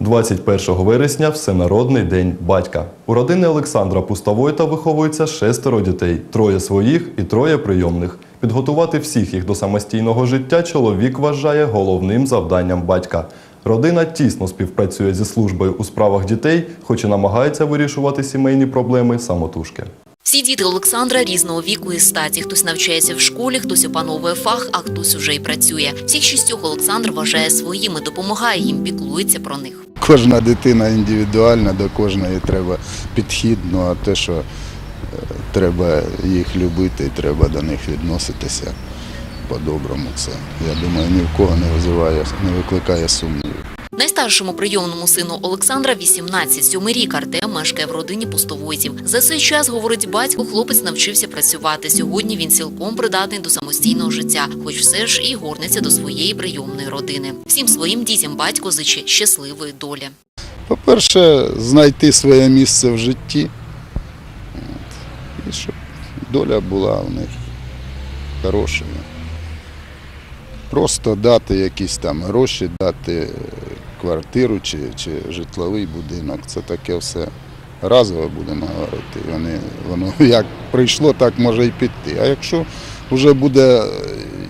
21 вересня Всенародний день батька. У родини Олександра Пустовойта виховується шестеро дітей, троє своїх і троє прийомних. Підготувати всіх їх до самостійного життя чоловік вважає головним завданням батька. Родина тісно співпрацює зі службою у справах дітей, хоч і намагається вирішувати сімейні проблеми самотужки. Всі діти Олександра різного віку і статі. Хтось навчається в школі, хтось опановує фах, а хтось уже й працює. Всіх шістьох Олександр вважає своїми, допомагає їм, піклується про них. Кожна дитина індивідуальна, до кожної треба підхід, ну а те, що е, треба їх любити і треба до них відноситися по-доброму, це я думаю, ні в кого не визиває, не викликає сумнівів. Найстаршому прийомному сину Олександра 18, сьомий рік Артем мешкає в родині пустовойців. За цей час, говорить батько, хлопець навчився працювати. Сьогодні він цілком придатний до самостійного життя, хоч все ж і горниться до своєї прийомної родини. Всім своїм дітям батько зиче щасливої долі. По-перше, знайти своє місце в житті. І щоб доля була у них хорошою. Просто дати якісь там гроші, дати квартиру чи, чи житловий будинок. Це таке все разове будемо говорити. Вони, воно як прийшло, так може і піти. А якщо вже буде е,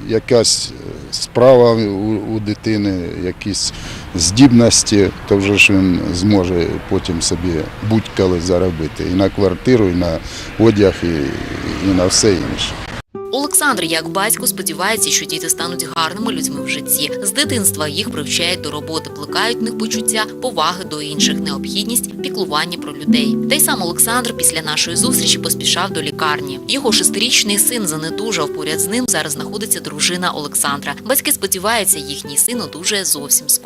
якась е, справа у, у дитини, якісь здібності, то вже ж він зможе потім собі будь-коли заробити і на квартиру, і на одяг, і, і на все інше. Олександр, як батько, сподівається, що діти стануть гарними людьми в житті. З дитинства їх привчають до роботи, плекають в них почуття, поваги до інших, необхідність піклування про людей. Та й сам Олександр після нашої зустрічі поспішав до лікарні. Його шестирічний син занедужав. Поряд з ним зараз знаходиться дружина Олександра. Батьки сподіваються, їхній син одужає зовсім скоро.